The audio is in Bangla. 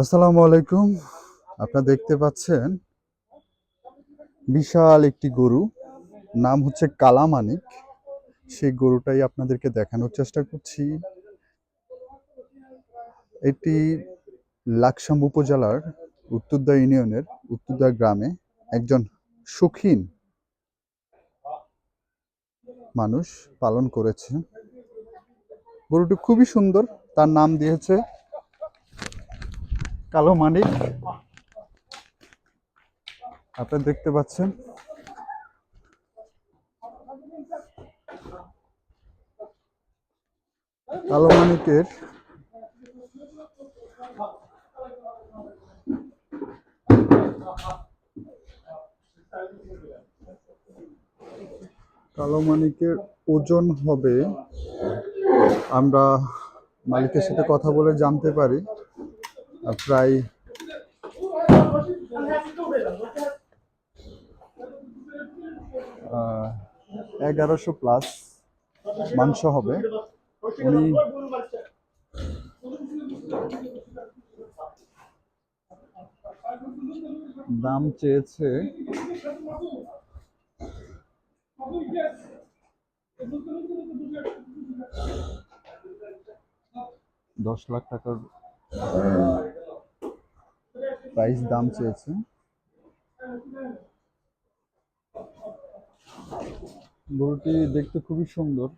আসসালামু আলাইকুম। আপনারা দেখতে পাচ্ছেন বিশাল একটি গরু, নাম হচ্ছে কালামানিক। সেই গরুটাই আপনাদেরকে দেখানোর চেষ্টা করছি। এটি লাকসাম উপজেলার উত্তরদা ইউনিয়নের উত্তরদা গ্রামে একজন সুখীন মানুষ পালন করেছে। গরুটি খুবই সুন্দর, তার নাম দিয়েছে কালো মানিক। আপনারা দেখতে পাচ্ছেন? কালো মানিকের কালো মানিকের ওজন হবে, আমরা মালিকের সাথে কথা বলে জানতে পারি। প্রায় এগারোশো প্লাস মাংস হবে। উনি দাম চেয়েছে দশ লাখ টাকার প্রাইস দাম চেয়েছে। গরুটি দেখতে খুবই সুন্দর।